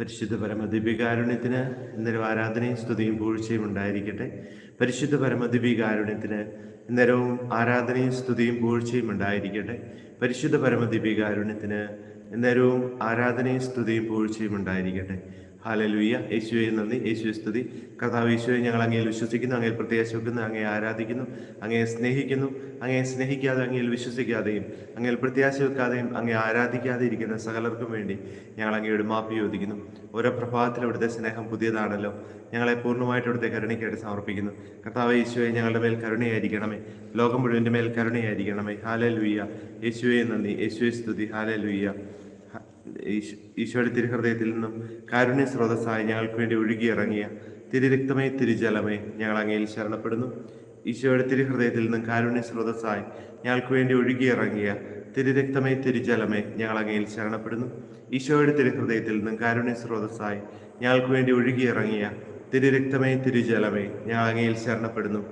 പരിശുദ്ധ പരമദിപികാരുണ്യത്തിന് ഇന്നലെ ആരാധനയും സ്തുതിയും പൂഴ്ചയും ഉണ്ടായിരിക്കട്ടെ. പരിശുദ്ധ പരമദിപികാരുണ്യത്തിന് ഇന്നലവും ആരാധനയും സ്തുതിയും പൂഴ്ചയും ഉണ്ടായിരിക്കട്ടെ. പരിശുദ്ധ പരമദിപികാരുണ്യത്തിന് ഇന്നലവും ആരാധനയും സ്തുതിയും പൂഴ്ചയും ഉണ്ടായിരിക്കട്ടെ. ഹാലലുയ്യ യേശുവെ നന്ദി. യേശുവെ സ്തുതി. കർത്താവ് യേശുവെ ഞങ്ങൾ അങ്ങയിൽ വിശ്വസിക്കുന്നു അങ്ങയിൽ പ്രത്യാശ വെക്കുന്നു അങ്ങയെ ആരാധിക്കുന്നു അങ്ങയെ സ്നേഹിക്കുന്നു അങ്ങയെ സ്നേഹിക്കാതെ അങ്ങയിൽ വിശ്വസിക്കാതെയും അങ്ങയിൽ പ്രത്യാശ വെക്കാതെയും അങ്ങയെ ആരാധിക്കാതെ ഇരിക്കുന്ന സകലർക്കും വേണ്ടി ഞങ്ങൾ അങ്ങയോട് മാപ്പി ചോദിക്കുന്നു. ഓരോ പ്രഭാതത്തിൽ ഇവിടുത്തെ സ്നേഹം പുതിയതാണല്ലോ. ഞങ്ങളെ പൂർണമായിട്ട് ഇവിടുത്തെ കരുണയ്ക്കായിട്ട് സമർപ്പിക്കുന്നു. കർത്താവ് യേശുവെ ഞങ്ങളുടെ മേൽ കരുണയായിരിക്കണമേ. ലോകം മുഴുവന്റെ മേൽ കരുണയായിരിക്കണമേ. ഹാലലുയ്യ യേശുവെ നന്ദി. യേശുവെ സ്തുതി. ഹാലലുയ്യ ഈശോയുടെ തിരുഹൃദയത്തിൽ നിന്നും കാരുണ്യ സ്രോതസ്സായി ഞങ്ങൾക്ക് വേണ്ടി ഒഴുകിയിറങ്ങിയ തിരുരക്തമേ തിരുജലമേ ഞങ്ങൾ അങ്ങയിൽ ശരണപ്പെടുന്നു. ഈശോയുടെ തിരുഹൃദയത്തിൽ നിന്നും കാരുണ്യ സ്രോതസ്സായി ഞങ്ങൾക്ക് വേണ്ടി ഒഴുകിയിറങ്ങിയ തിരുരക്തമേ തിരുജലമേ ഞങ്ങൾ അങ്ങയിൽ ശരണപ്പെടുന്നു. ഈശോയുടെ തിരുഹൃദയത്തിൽ നിന്നും കാരുണ്യ സ്രോതസ്സായി ഞങ്ങൾക്ക് വേണ്ടി ഒഴുകിയിറങ്ങിയ തിരുരക്തമേ തിരുജലമേ ഞങ്ങൾ അങ്ങയിൽ ശരണപ്പെടുന്നു.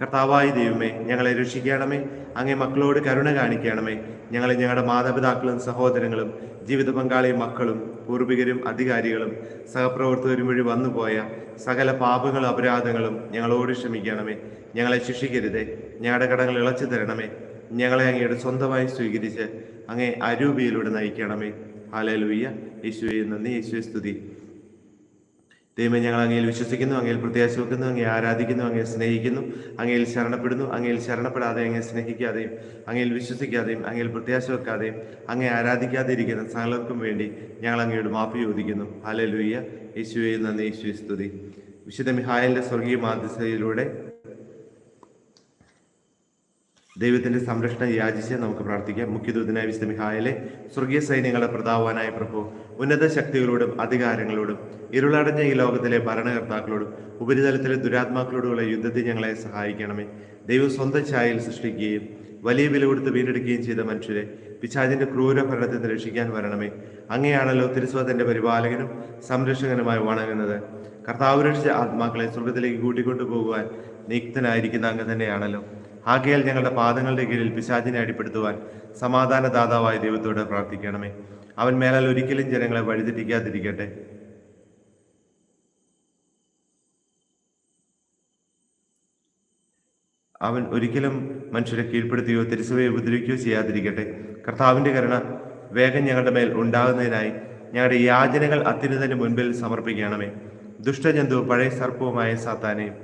കർത്താവായി ദൈവമേ ഞങ്ങളെ രക്ഷിക്കണമേ. അങ്ങേ മക്കളോട് കരുണ കാണിക്കണമേ. ഞങ്ങളെ ഞങ്ങളുടെ മാതാപിതാക്കളും സഹോദരങ്ങളും ജീവിത പങ്കാളി മക്കളും പൂർവികരും അധികാരികളും സഹപ്രവർത്തകരും വഴി വന്നുപോയ സകല പാപങ്ങളും അപരാധങ്ങളും ഞങ്ങളോട് ക്ഷമിക്കണമേ. ഞങ്ങളെ ശിക്ഷിക്കരുതേ. ഞങ്ങളുടെ കടങ്ങൾ ഇളച്ചു തരണമേ. ഞങ്ങളെ അങ്ങയുടെ സ്വന്തമായി സ്വീകരിച്ച് അങ്ങേ അരൂപിയിലൂടെ നയിക്കണമേ. ഹാലലുയ്യ യേശുവെ നന്ദി. യേശുവെ സ്തുതി. ദൈവമേ ഞങ്ങൾ അങ്ങയിൽ വിശ്വസിക്കുന്നു അങ്ങയിൽ പ്രത്യാശ വെക്കുന്നു അങ്ങയെ ആരാധിക്കുന്നു അങ്ങയെ സ്നേഹിക്കുന്നു അങ്ങയിൽ ശരണപ്പെടുന്നു അങ്ങയിൽ ശരണപ്പെടാതെ അങ്ങയെ സ്നേഹിക്കാതെയും അങ്ങയിൽ വിശ്വസിക്കാതെയും അങ്ങയിൽ പ്രത്യാശ വെക്കാതെയും അങ്ങയെ ആരാധിക്കാതെ ഇരിക്കുന്ന സകലർക്കും വേണ്ടി ഞങ്ങൾ അങ്ങയോട് മാപ്പ് ചോദിക്കുന്നു. ഹല ലൂയ്യ യേശുവെ നന്ദി യേശുവെ സ്തുതി. വിശുദ്ധ മിഹായലിന്റെ സ്വർഗീയ മാധ്യസ്ഥയിലൂടെ ദൈവത്തിന്റെ സംരക്ഷണം യാചിച്ച് നമുക്ക് പ്രാർത്ഥിക്കാം. മുഖ്യദൂതനായ വിശുദ്ധ മിഹായലെ സ്വർഗീയ സൈന്യങ്ങളുടെ പ്രതാപവാനായ പ്രഭു ഉന്നത ശക്തികളോടും അധികാരങ്ങളോടും ഇരുളടഞ്ഞ ഈ ലോകത്തിലെ ഭരണകർത്താക്കളോടും ഉപരിതലത്തിലെ ദുരാത്മാക്കളോടുള്ള യുദ്ധത്തിൽ ഞങ്ങളെ സഹായിക്കണമേ. ദൈവം സ്വന്തം ഛായയിൽ സൃഷ്ടിക്കുകയും വലിയ വില കൊടുത്ത് വീണ്ടെടുക്കുകയും ചെയ്ത മനുഷ്യരെ പിശാചിന്റെ ക്രൂര ഭരണത്തിൽ നിന്ന് രക്ഷിക്കാൻ വരണമേ. അങ്ങനെയാണല്ലോ തിരുസ്വതന്റെ പരിപാലകനും സംരക്ഷകനുമായി വണങ്ങുന്നത്. കർത്താവ് രക്ഷിച്ച ആത്മാക്കളെ സ്വർഗത്തിലേക്ക് കൂട്ടിക്കൊണ്ടു പോകുവാൻ നിയുക്തനായിരിക്കുന്ന അങ്ങ് തന്നെയാണല്ലോ. ആകയാൽ ഞങ്ങളുടെ പാദങ്ങളുടെ കീഴിൽ പിശാചിനെ അടിപ്പെടുത്തുവാൻ സമാധാനദാതാവായ ദൈവത്തോട് പ്രാർത്ഥിക്കണമേ. അവൻ മേലാൽ ഒരിക്കലും ജനങ്ങളെ വഴിതെറ്റിക്കാതിരിക്കട്ടെ. അവൻ ഒരിക്കലും മനുഷ്യരെ കീഴ്പ്പെടുത്തുകയോ തിരിച്ചുവയോ ഉപദ്രവിക്കുകയോ ചെയ്യാതിരിക്കട്ടെ. കർത്താവിന്റെ കരുണ വേഗം ഞങ്ങളുടെ മേൽ ഉണ്ടാകുന്നതിനായി ഞങ്ങളുടെ യാചനകൾ അത്യുന്നതന് മുൻപിൽ സമർപ്പിക്കണമേ. ദുഷ്ടജന്തു പഴയ സർപ്പവുമായ സാത്താനെയും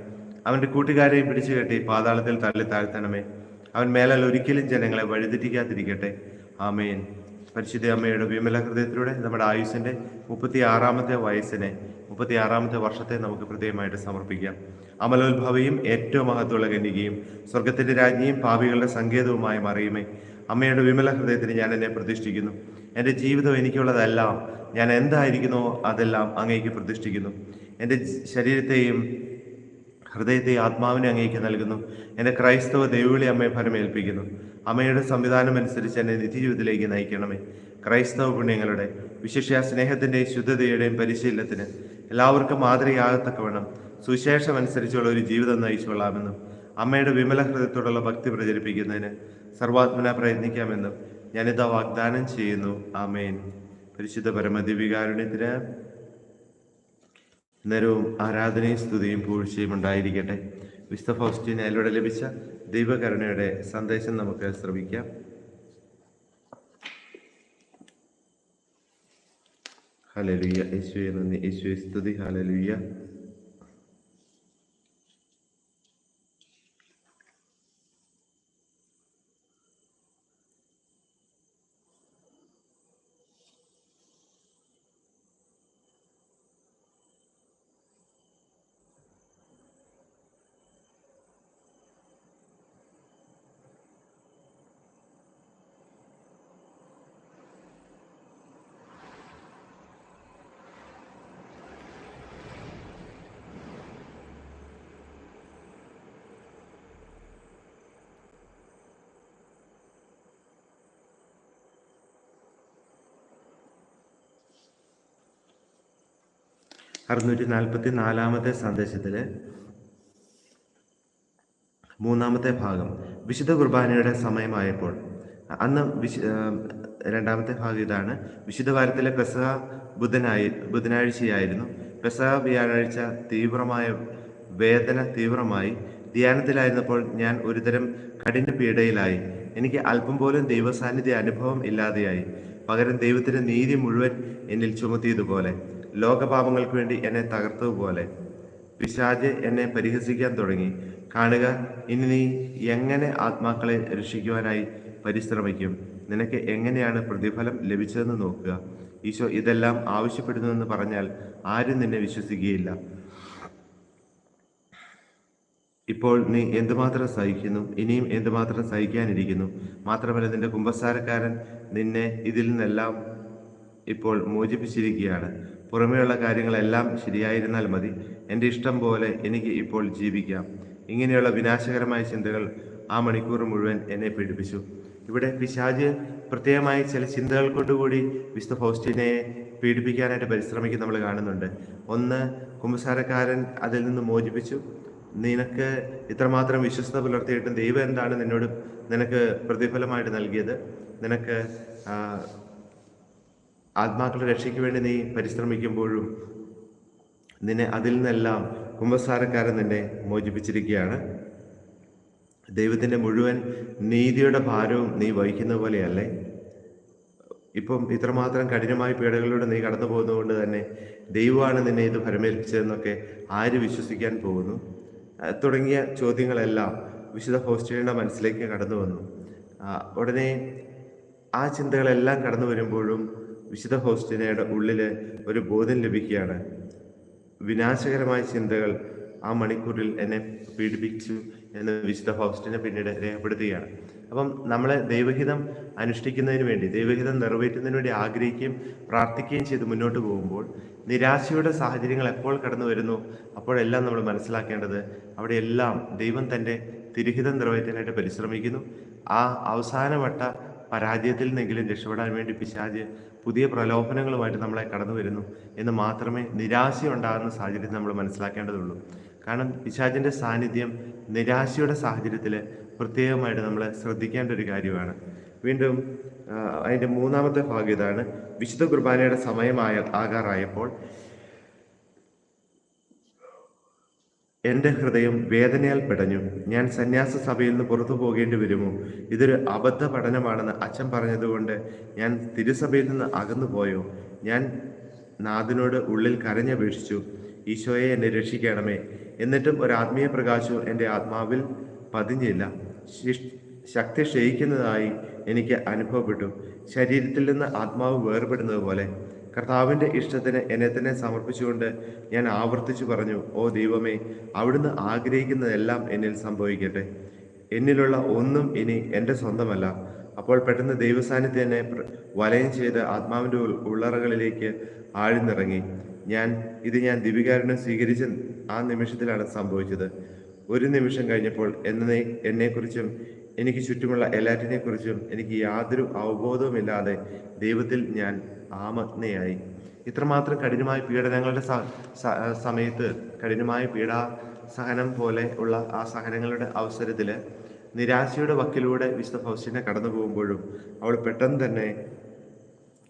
അവന്റെ കൂട്ടുകാരെയും പിടിച്ചു കെട്ടി പാതാളത്തിൽ തള്ളി താഴ്ത്തണമേ. അവൻ മേലാൽ ഒരിക്കലും ജനങ്ങളെ വഴിതെറ്റിക്കാതിരിക്കട്ടെ. ആമേൻ. പരിശുദ്ധ അമ്മയുടെ വിമല ഹൃദയത്തിലൂടെ നമ്മുടെ ആയുസിന്റെ മുപ്പത്തി ആറാമത്തെ വയസ്സിനെ മുപ്പത്തി ആറാമത്തെ വർഷത്തെ നമുക്ക് ഹൃദയമായിട്ട് സമർപ്പിക്കാം. അമലോത്ഭവയും ഏറ്റവും മഹത്വമുള്ള കന്യകയും സ്വർഗത്തിന്റെ രാജ്ഞിയും പാപികളുടെ സങ്കേതവുമായി മറിയുമേ. അമ്മയുടെ വിമല ഹൃദയത്തിന് ഞാൻ എന്നെ പ്രതിഷ്ഠിക്കുന്നു. എന്റെ ജീവിതം എനിക്കുള്ളതെല്ലാം. ഞാൻ എന്തായിരിക്കുന്നോ അതെല്ലാം അങ്ങേക്ക് പ്രതിഷ്ഠിക്കുന്നു. എന്റെ ശരീരത്തെയും ഹൃദയത്തെ ആത്മാവിനെ അങ്ങേക്ക് നൽകുന്നു. എന്റെ ക്രൈസ്തവ ദൈവവിളി അമ്മയെ ഫലമേൽപ്പിക്കുന്നു അമ്മയുടെ സംവിധാനം അനുസരിച്ച് എന്നെ നിത്യജീവിതത്തിലേക്ക് നയിക്കണമേ. ക്രൈസ്തവ പുണ്യങ്ങളുടെ വിശിഷ്യ സ്നേഹത്തിന്റെയും ശുദ്ധതയുടെയും പരിശീലനത്തിന് എല്ലാവർക്കും മാതൃകയാകത്തക്കവണ്ണം സുശേഷം അനുസരിച്ചുള്ള ഒരു ജീവിതം നയിച്ചുകൊള്ളാമെന്നും അമ്മയുടെ വിമല ഹൃദയത്തോടുള്ള ഭക്തി പ്രചരിപ്പിക്കുന്നതിന് സർവാത്മന പ്രയത്നിക്കാമെന്നും ഞാനിതാ വാഗ്ദാനം ചെയ്യുന്നു. ആമേൻ. പരിശുദ്ധ പരമദിവികാരുണ്യത്തിന് നേരവും ആരാധനയും സ്തുതിയും പൂഴ്ചയും ഉണ്ടായിരിക്കട്ടെ. വിശുദ്ധ ഫൗസ്റ്റിന് അതിലൂടെ ലഭിച്ച ദൈവകരുണയുടെ സന്ദേശം നമുക്ക് ശ്രമിക്കാം ഹലലുയ്യ യേശുവെ നന്ദി. യേശുവെ സ്തുതി. ഹലലുയ്യ അറുന്നൂറ്റി നാൽപ്പത്തി നാലാമത്തെ സന്ദേശത്തിൽ മൂന്നാമത്തെ ഭാഗം. വിശുദ്ധ കുർബാനയുടെ സമയമായപ്പോൾ. അന്ന് വിശു രണ്ടാമത്തെ ഭാഗം ഇതാണ്. വിശുദ്ധ വാരത്തിലെ പെസഹ ബുധനായി ബുധനാഴ്ചയായിരുന്നു. പെസഹ വ്യാഴാഴ്ച തീവ്രമായ വേദന തീവ്രമായി. ധ്യാനത്തിലായിരുന്നപ്പോൾ ഞാൻ ഒരുതരം കഠിന പീഡയിലായി. എനിക്ക് അല്പം പോലും ദൈവസാന്നിധ്യ അനുഭവം ഇല്ലാതെയായി. പകരം ദൈവത്തിന്റെ നീതി മുഴുവൻ എന്നിൽ ചുമത്തിയതുപോലെ. ലോകപാപങ്ങൾക്ക് വേണ്ടി എന്നെ തകർത്തതുപോലെ പിശാജ് എന്നെ പരിഹസിക്കാൻ തുടങ്ങി. കാണുക ഇനി നീ എങ്ങനെ ആത്മാക്കളെ രക്ഷിക്കുവാനായി പരിശ്രമിക്കും? നിനക്ക് എങ്ങനെയാണ് പ്രതിഫലം ലഭിച്ചതെന്ന് നോക്കുക. ഈശോ ഇതെല്ലാം ആവശ്യപ്പെടുന്നുവെന്ന് പറഞ്ഞാൽ ആരും നിന്നെ വിശ്വസിക്കുകയില്ല. ഇപ്പോൾ നീ എന്തുമാത്രം സഹിക്കുന്നു? ഇനിയും എന്തുമാത്രം സഹിക്കാനിരിക്കുന്നു? മാത്രമല്ല നിന്റെ കുമ്പസാരക്കാരൻ നിന്നെ ഇതിൽ നിന്നെല്ലാം ഇപ്പോൾ മോചിപ്പിച്ചിരിക്കുകയാണ്. പുറമേയുള്ള കാര്യങ്ങളെല്ലാം ശരിയായിരുന്നാൽ മതി. എന്റെ ഇഷ്ടം പോലെ എനിക്ക് ഇപ്പോൾ ജീവിക്കാം. ഇങ്ങനെയുള്ള വിനാശകരമായ ചിന്തകൾ ആ മണിക്കൂർ മുഴുവൻ എന്നെ പീഡിപ്പിച്ചു. ഇവിടെ പിശാജ് പ്രത്യേകമായി ചില ചിന്തകൾ കൊണ്ടുകൂടി വിശുദ്ധ ഫൗസ്റ്റിനെ പീഡിപ്പിക്കാനായിട്ട് പരിശ്രമിക്കുന്ന നമ്മൾ കാണുന്നുണ്ട്. ഒന്ന് കുമ്പസാരക്കാരൻ അതിൽ നിന്ന് മോചിപ്പിച്ചു. നിനക്ക് ഇത്രമാത്രം വിശ്വസ്ത പുലർത്തിയിട്ടും ദൈവം എന്താണ് നിന്നോട് നിനക്ക് പ്രതിഫലമായിട്ട് നൽകിയത്? നിനക്ക് ആത്മാക്കളുടെ രക്ഷയ്ക്ക് വേണ്ടി നീ പരിശ്രമിക്കുമ്പോഴും നിന്നെ അതിൽ നിന്നെല്ലാം കുംഭസാരക്കാരൻ നിന്നെ മോചിപ്പിച്ചിരിക്കുകയാണ്. ദൈവത്തിന്റെ മുഴുവൻ നീതിയുടെ ഭാരവും നീ വഹിക്കുന്ന പോലെയല്ലേ? ഇപ്പം ഇത്രമാത്രം കഠിനമായ പീഡകളിലൂടെ നീ കടന്നു പോകുന്നതുകൊണ്ട് തന്നെ ദൈവമാണ് നിന്നെ ഇത് ഫലമേൽപ്പിച്ചതെന്നൊക്കെ ആര് വിശ്വസിക്കാൻ പോകുന്നു? തുടങ്ങിയ ചോദ്യങ്ങളെല്ലാം വിശുദ്ധ ഹോസ്റ്റലിന്റെ മനസ്സിലേക്ക് കടന്നു വന്നു. ഉടനെ ആ ചിന്തകളെല്ലാം കടന്നു വരുമ്പോഴും വിശുദ്ധ ഹോസ്റ്റിനയുടെ ഉള്ളിലെ ഒരു ബോധം ലഭിക്കുകയാണ്. വിനാശകരമായ ചിന്തകൾ ആ മണിക്കൂറിൽ എന്നെ പീഡിപ്പിച്ചു എന്ന് വിശുദ്ധ ഹോസ്റ്റിനെ പിന്നീട് രേഖപ്പെടുത്തുകയാണ്. അപ്പം നമ്മളെ ദൈവഹിതം അനുഷ്ഠിക്കുന്നതിന് വേണ്ടി ദൈവഹിതം നിറവേറ്റുന്നതിന് വേണ്ടി ആഗ്രഹിക്കുകയും പ്രാർത്ഥിക്കുകയും ചെയ്ത് മുന്നോട്ട് പോകുമ്പോൾ നിരാശയുടെ സാഹചര്യങ്ങൾ എപ്പോൾ കടന്നു വരുന്നു അപ്പോഴെല്ലാം നമ്മൾ മനസ്സിലാക്കേണ്ടത് അവിടെയെല്ലാം ദൈവം തന്റെ തിരുഹിതം നിറവേറ്റാനായിട്ട് പരിശ്രമിക്കുന്നു. ആ അവസാനവട്ട പരാജയത്തിൽ നിന്നെങ്കിലും രക്ഷപ്പെടാൻ വേണ്ടി പിശാജ് പുതിയ പ്രലോഭനങ്ങളുമായിട്ട് നമ്മളെ കടന്നു വരുന്നു എന്ന് മാത്രമേ നിരാശയുണ്ടാകുന്ന സാഹചര്യത്തിൽ നമ്മൾ മനസ്സിലാക്കേണ്ടതുള്ളൂ. കാരണം പിശാജിന്റെ സാന്നിധ്യം നിരാശയുടെ സാഹചര്യത്തിൽ പ്രത്യേകമായിട്ട് നമ്മൾ ശ്രദ്ധിക്കേണ്ട ഒരു കാര്യമാണ്. വീണ്ടും അതിന്റെ മൂന്നാമത്തെ ഭാഗം ഇതാണ്. വിശുദ്ധ കുർബാനയുടെ സമയമായ ആകാറായപ്പോൾ എന്റെ ഹൃദയം വേദനയാൽ പിടഞ്ഞു. ഞാൻ സന്യാസ സഭയിൽ നിന്ന് പുറത്തു പോകേണ്ടി വരുമോ? ഇതൊരു അബദ്ധ പഠനമാണെന്ന് അച്ഛൻ പറഞ്ഞതുകൊണ്ട് ഞാൻ തിരുസഭയിൽ നിന്ന് അകന്നു പോയോ ഞാൻ നാഥനോട് ഉള്ളിൽ കരഞ്ഞപേക്ഷിച്ചു ഈശോയെ എന്നെ രക്ഷിക്കണമേ. എന്നിട്ടും ഒരു ആത്മീയ പ്രകാശവും എന്റെ ആത്മാവിൽ പതിഞ്ഞില്ല. ശക്തി ക്ഷയിക്കുന്നതായി എനിക്ക് അനുഭവപ്പെട്ടു. ശരീരത്തിൽ നിന്ന് ആത്മാവ് വേർപെടുന്നത് പോലെ കർത്താവിന്റെ ഇഷ്ടത്തിന് എന്നെ തന്നെ സമർപ്പിച്ചുകൊണ്ട് ഞാൻ ആവർത്തിച്ചു പറഞ്ഞു ഓ ദൈവമേ അവിടുന്ന് ആഗ്രഹിക്കുന്നതെല്ലാം എന്നിൽ സംഭവിക്കട്ടെ. എന്നിലുള്ള ഒന്നും ഇനി എന്റെ സ്വന്തമല്ല. അപ്പോൾ പെട്ടെന്ന് ദൈവസാന്നിധ്യം എന്നെ വലയം ചെയ്ത് ആത്മാവിന്റെ ഉള്ളറകളിലേക്ക് ആഴ്ന്നിറങ്ങി. ഞാൻ ഇത് ഞാൻ ദിവികാരനെ സ്വീകരിച്ച ആ നിമിഷത്തിലാണ് സംഭവിച്ചത്. ഒരു നിമിഷം കഴിഞ്ഞപ്പോൾ എന്നെ എന്നെക്കുറിച്ചും എനിക്ക് ചുറ്റുമുള്ള എല്ലാറ്റിനെക്കുറിച്ചും എനിക്ക് യാതൊരു അവബോധവുമില്ലാതെ ദൈവത്തിൽ ഞാൻ ആമജ്ഞയായി ഇത്രമാത്രം കഠിനമായ പീഡനങ്ങളുടെ സമയത്ത് കഠിനമായ പീഡാ സഹനം പോലെ ഉള്ള ആ സഹനങ്ങളുടെ അവസരത്തിൽ നിരാശയുടെ വക്കിലൂടെ വിശുദ്ധ ഫൗസ്റ്റിനെ കടന്നു പോകുമ്പോഴും അവൾ പെട്ടെന്ന് തന്നെ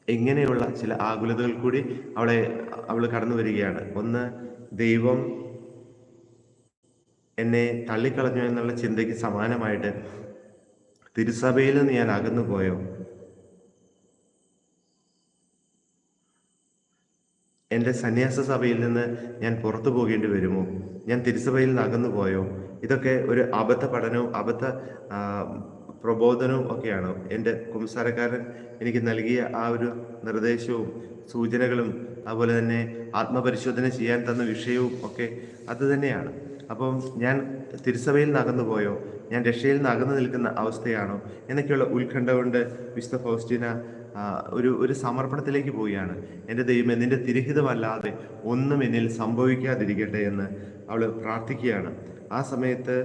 ഇങ്ങനെയുള്ള ചില ആകുലതകൾ കൂടി അവളെ അവൾ കടന്നു വരികയാണ്. ഒന്ന് ദൈവം എന്നെ തള്ളിക്കളഞ്ഞു എന്നുള്ള ചിന്തയ്ക്ക് സമാനമായിട്ട് തിരുസഭയിൽ നിന്ന് ഞാൻ അകന്നു പോയോ എന്റെ സന്യാസ സഭയിൽ നിന്ന് ഞാൻ പുറത്തു പോകേണ്ടി വരുമോ? ഞാൻ തിരുസഭയിൽ നിന്ന് അകന്നു പോയോ ഇതൊക്കെ ഒരു അബദ്ധ പഠനവും അബദ്ധ പ്രബോധനവും ഒക്കെയാണ്. എന്റെ കുംസാരക്കാരൻ എനിക്ക് നൽകിയ ആ ഒരു നിർദ്ദേശവും സൂചനകളും അതുപോലെ തന്നെ ആത്മപരിശോധന ചെയ്യാൻ തന്ന വിഷയവും ഒക്കെ അത് തന്നെയാണ്. അപ്പം ഞാൻ തിരുസഭയിൽ നിന്ന് അകന്നു പോയോ ഞാൻ രക്ഷയിൽ നിന്ന് അകന്നു നിൽക്കുന്ന അവസ്ഥയാണോ? എന്നൊക്കെയുള്ള ഉത്കണ്ഠ കൊണ്ട് വിശുദ്ധ ഫൗസ്റ്റിന ഒരു ഒരു സമർപ്പണത്തിലേക്ക് പോവുകയാണ്. എന്റെ ദൈവം നിന്റെ തിരഹിതമല്ലാതെ ഒന്നും എന്നിൽ സംഭവിക്കാതിരിക്കട്ടെ എന്ന് അവൾ പ്രാർത്ഥിക്കുകയാണ്. ആ സമയത്ത്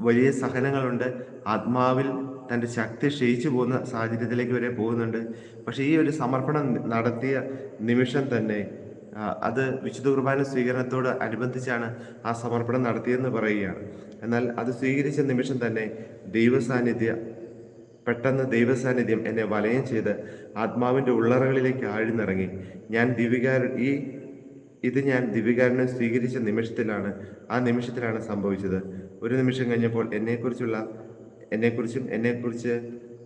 വലിയ സഹനങ്ങളുണ്ട്. ആത്മാവിൽ തന്റെ ശക്തി ക്ഷയിച്ചു പോകുന്ന സാഹചര്യത്തിലേക്ക് വരെ പോകുന്നുണ്ട്. പക്ഷേ ഈ ഒരു സമർപ്പണം നടത്തിയ നിമിഷം തന്നെ അത് വിശുദ്ധ കുർബാന സ്വീകരണത്തോട് അനുബന്ധിച്ചാണ് ആ സമർപ്പണം നടത്തിയെന്ന് പറയുകയാണ്. എന്നാൽ അത് സ്വീകരിച്ച നിമിഷം തന്നെ ദൈവ സാന്നിധ്യ പെട്ടെന്ന് ദൈവസാന്നിധ്യം എന്നെ വലയം ചെയ്ത് ആത്മാവിന്റെ ഉള്ളറകളിലേക്ക് ആഴ്ന്നിറങ്ങി. ഞാൻ ദിവികാര ഈ ഇത് ഞാൻ ദിവികാരനെ സ്വീകരിച്ച നിമിഷത്തിലാണ് ആ നിമിഷത്തിലാണ് സംഭവിച്ചത്. ഒരു നിമിഷം കഴിഞ്ഞപ്പോൾ എന്നെക്കുറിച്ചുള്ള എന്നെക്കുറിച്ചും എന്നെക്കുറിച്ച്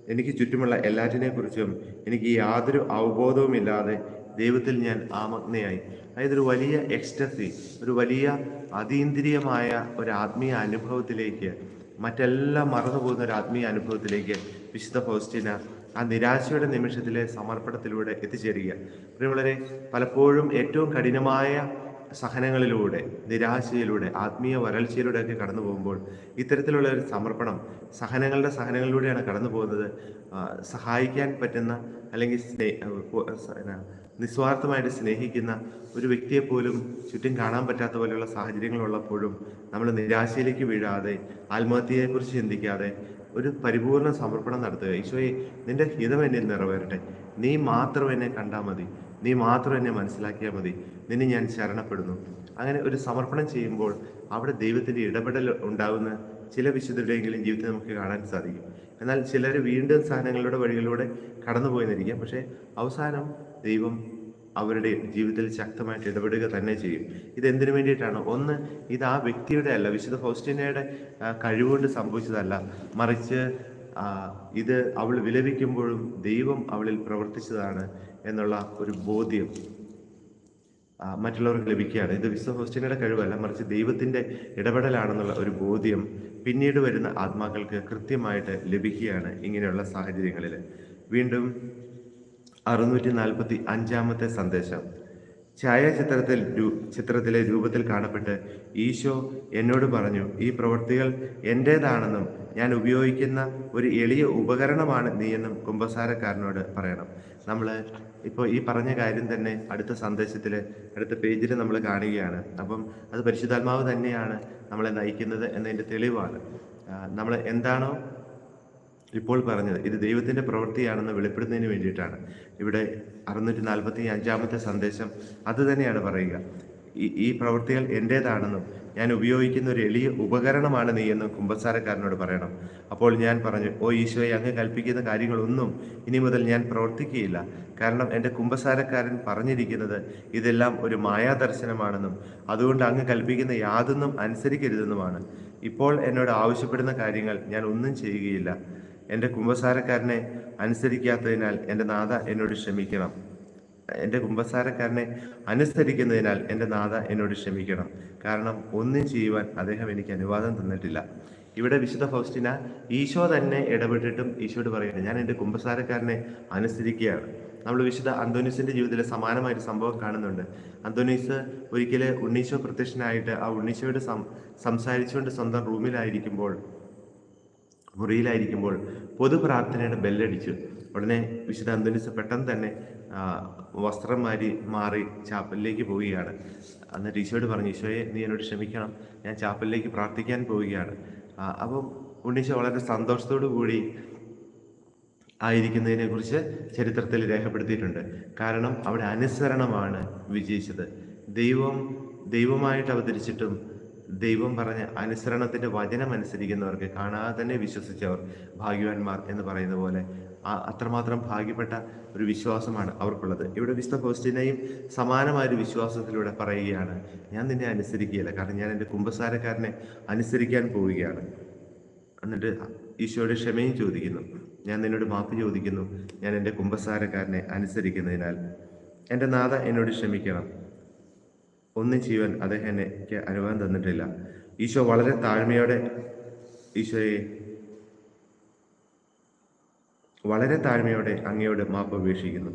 എനിക്ക് ചുറ്റുമുള്ള എല്ലാറ്റിനെക്കുറിച്ചും എനിക്ക് യാതൊരു അവബോധവുമില്ലാതെ ദൈവത്തിൽ ഞാൻ ആമഗ്നയായി അതായത് ഒരു വലിയ എക്സ്റ്റസി ഒരു വലിയ അതീന്ദ്രിയമായ ഒരു ആത്മീയ അനുഭവത്തിലേക്ക് മറ്റെല്ലാം മറന്നു പോകുന്ന ഒരു ആത്മീയ അനുഭവത്തിലേക്ക് വിശുദ്ധ ഫോസ്റ്റിന ആ നിരാശയുടെ നിമിഷത്തിലെ സമർപ്പണത്തിലൂടെ എത്തിച്ചേരുക പ്രിയമുള്ളവരെ പലപ്പോഴും ഏറ്റവും കഠിനമായ സഹനങ്ങളിലൂടെ നിരാശയിലൂടെ ആത്മീയ വരൾച്ചയിലൂടെ ഒക്കെ കടന്നു പോകുമ്പോൾ ഇത്തരത്തിലുള്ള ഒരു സമർപ്പണം സഹനങ്ങളുടെ സഹനങ്ങളിലൂടെയാണ് കടന്നു പോകുന്നത്. സഹായിക്കാൻ പറ്റുന്ന അല്ലെങ്കിൽ നിസ്വാർത്ഥമായിട്ട് സ്നേഹിക്കുന്ന ഒരു വ്യക്തിയെ പോലും ചുറ്റും കാണാൻ പറ്റാത്ത പോലെയുള്ള സാഹചര്യങ്ങളുള്ളപ്പോഴും നമ്മൾ നിരാശയിലേക്ക് വീഴാതെ ആത്മഹത്യയെക്കുറിച്ച് ചിന്തിക്കാതെ ഒരു പരിപൂർണ സമർപ്പണം നടത്തുക. ഈശോയെ നിന്റെ ഹിതം എന്നിൽ നിറവേറട്ടെ. നീ മാത്രം എന്നെ കണ്ടാൽ മതി. നീ മാത്രം എന്നെ മനസ്സിലാക്കിയാൽ മതി. നിന്നെ ഞാൻ ശരണപ്പെടുന്നു. അങ്ങനെ ഒരു സമർപ്പണം ചെയ്യുമ്പോൾ അവിടെ ദൈവത്തിന്റെ ഇടപെടൽ ഉണ്ടാകുന്ന ചില വിശുദ്ധരുടെയെങ്കിലും ജീവിതത്തിൽ നമുക്ക് കാണാൻ സാധിക്കും. എന്നാൽ ചിലർ വീണ്ടും സഹനങ്ങളുടെ വഴികളിലൂടെ കടന്നു പോയെന്നിരിക്കാം പക്ഷേ അവസാനം ദൈവം അവരുടെ ജീവിതത്തിൽ ശക്തമായിട്ട് ഇടപെടുക തന്നെ ചെയ്യും. ഇതെന്തിനു വേണ്ടിയിട്ടാണ്? ഒന്ന് ഇത് ആ വ്യക്തിയുടെ അല്ല വിശുദ്ധ ഫൗസ്റ്റിനയുടെ കഴിവുകൊണ്ട് സംഭവിച്ചതല്ല. മറിച്ച് ഇത് അവൾ വിലപിക്കുമ്പോഴും ദൈവം അവളിൽ പ്രവർത്തിച്ചതാണ്. എന്നുള്ള ഒരു ബോധ്യം മറ്റുള്ളവർക്ക് ലഭിക്കുകയാണ്. ഇത് വിശ്വ ഹോസ്റ്റിനയുടെ കഴിവല്ല മറിച്ച് ദൈവത്തിന്റെ ഇടപെടലാണെന്നുള്ള ഒരു ബോധ്യം പിന്നീട് വരുന്ന ആത്മാക്കൾക്ക് കൃത്യമായിട്ട് ലഭിക്കുകയാണ് ഇങ്ങനെയുള്ള സാഹചര്യങ്ങളിൽ വീണ്ടും അറുന്നൂറ്റി നാൽപ്പത്തി അഞ്ചാമത്തെ സന്ദേശം. ഛായാചിത്രത്തിൽ ചിത്രത്തിലെ രൂപത്തിൽ കാണപ്പെട്ട് ഈശോ എന്നോട് പറഞ്ഞു ഈ പ്രവൃത്തികൾ എന്റേതാണെന്നും ഞാൻ ഉപയോഗിക്കുന്ന ഒരു എളിയ ഉപകരണമാണ് നീയെന്നും കുംഭസാരക്കാരനോട് പറയണം. നമ്മൾ ഇപ്പോൾ ഈ പറഞ്ഞ കാര്യം തന്നെ അടുത്ത സന്ദേശത്തിൽ അടുത്ത പേജിൽ നമ്മൾ കാണുകയാണ്. അപ്പം അത് പരിശുദ്ധാത്മാവ് തന്നെയാണ് നമ്മളെ നയിക്കുന്നത് എന്നതിന്റെ തെളിവാണ്. നമ്മൾ എന്താണോ ഇപ്പോൾ പറഞ്ഞത് ഇത് ദൈവത്തിന്റെ പ്രവൃത്തിയാണെന്ന് വെളിപ്പെടുന്നതിന് വേണ്ടിയിട്ടാണ്. ഇവിടെ അറുന്നൂറ്റി നാൽപ്പത്തി അഞ്ചാമത്തെ സന്ദേശം അത് തന്നെയാണ് പറയുക. ഈ ഈ പ്രവൃത്തികൾ എന്റേതാണെന്നും ഞാൻ ഉപയോഗിക്കുന്ന ഒരു എളിയ ഉപകരണമാണ് നീ എന്ന് കുമ്പസാരക്കാരനോട് പറയണം. അപ്പോൾ ഞാൻ പറഞ്ഞു ഓ ഈശോയെ അങ്ങ് കൽപ്പിക്കുന്ന കാര്യങ്ങളൊന്നും ഇനി മുതൽ ഞാൻ പ്രവർത്തിക്കുകയില്ല. കാരണം എന്റെ കുമ്പസാരക്കാരൻ പറഞ്ഞിരിക്കുന്നത് ഇതെല്ലാം ഒരു മായാദർശനമാണെന്നും അതുകൊണ്ട് അങ്ങ് കൽപ്പിക്കുന്ന യാതൊന്നും അനുസരിക്കരുതെന്നുമാണ്. ഇപ്പോൾ എന്നോട് ആവശ്യപ്പെടുന്ന കാര്യങ്ങൾ ഞാൻ ഒന്നും ചെയ്യുകയില്ല. എന്റെ കുമ്പസാരക്കാരനെ അനുസരിക്കാത്തതിനാൽ എന്റെ നാഥ എന്നോട് ക്ഷമിക്കണം. എന്റെ കുമ്പസാരക്കാരനെ അനുസരിക്കുന്നതിനാൽ എന്റെ നാഥ എന്നോട് ക്ഷമിക്കണം. കാരണം ഒന്നും ചെയ്യുവാൻ അദ്ദേഹം എനിക്ക് അനുവാദം തന്നിട്ടില്ല. ഇവിടെ വിശുദ്ധ ഫൗസ്റ്റിന ഈശോ തന്നെ ഇടപെട്ടിട്ടും ഈശോട് പറയുന്നത് ഞാൻ എന്റെ കുമ്പസാരക്കാരനെ അനുസരിക്കുകയാണ്. നമ്മൾ വിശുദ്ധ അന്തോനീസിന്റെ ജീവിതത്തിലെ സമാനമായൊരു സംഭവം കാണുന്നുണ്ട്. അന്തോനീസ് ഒരിക്കൽ ഉണ്ണീശോ പ്രത്യക്ഷനായിട്ട് ആ ഉണ്ണീശോയോട് സംസാരിച്ചുകൊണ്ട് സ്വന്തം റൂമിലായിരിക്കുമ്പോൾ മുറിയിലായിരിക്കുമ്പോൾ പൊതു പ്രാർത്ഥനയുടെ ബെല്ലടിച്ചു. ഉടനെ വിശുദ്ധ അന്തോനീസ് പെട്ടെന്ന് തന്നെ വസ്ത്രം മാറി മാറി ചാപ്പലിലേക്ക് പോവുകയാണ്. എന്നിട്ട് ഈശോയോട് പറഞ്ഞു ഈശോയെ നീ എന്നോട് ക്ഷമിക്കണം. ഞാൻ ചാപ്പലിലേക്ക് പ്രാർത്ഥിക്കാൻ പോവുകയാണ്. അപ്പം ഉണ്ണീശോ വളരെ സന്തോഷത്തോടു കൂടി ആയിരിക്കുന്നതിനെ കുറിച്ച് ചരിത്രത്തിൽ രേഖപ്പെടുത്തിയിട്ടുണ്ട്. കാരണം അവിടെ അനുസരണമാണ് വിജയിച്ചത്. ദൈവം ദൈവമായിട്ട് അവതരിച്ചിട്ടും ദൈവം പറഞ്ഞ അനുസരണത്തിന്റെ വചനം അനുസരിക്കുന്നവർക്ക് കാണാതെ തന്നെ വിശ്വസിച്ചവർ ഭാഗ്യവാന്മാർ എന്ന് പറയുന്ന പോലെ അത്രമാത്രം ഭാഗ്യപ്പെട്ട ഒരു വിശ്വാസമാണ് അവർക്കുള്ളത്. ഇവിടെ വിശുദ്ധ ഫൗസ്റ്റിനെയും സമാനമായ ഒരു വിശ്വാസത്തിലൂടെ പറയുകയാണ് ഞാൻ നിന്നെ അനുസരിക്കുകയില്ല കാരണം ഞാൻ എന്റെ കുമ്പസാരക്കാരനെ അനുസരിക്കാൻ പോവുകയാണ്. എന്നിട്ട് ഈശോയുടെ ക്ഷമയും ചോദിക്കുന്നു ഞാൻ നിന്നോട് മാപ്പ് ചോദിക്കുന്നു ഞാൻ എന്റെ കുമ്പസാരക്കാരനെ അനുസരിക്കുന്നതിനാൽ എന്റെ നാഥ എന്നോട് ക്ഷമിക്കണം. ഒന്നും ചെയ്യുവാൻ അദ്ദേഹം എനിക്ക് അനുവാദം തന്നിട്ടില്ല. ഈശോ വളരെ താഴ്മയോടെ ഈശോയെ വളരെ താഴ്മയോടെ അങ്ങയോട് മാപ്പ് അപേക്ഷിക്കുന്നു.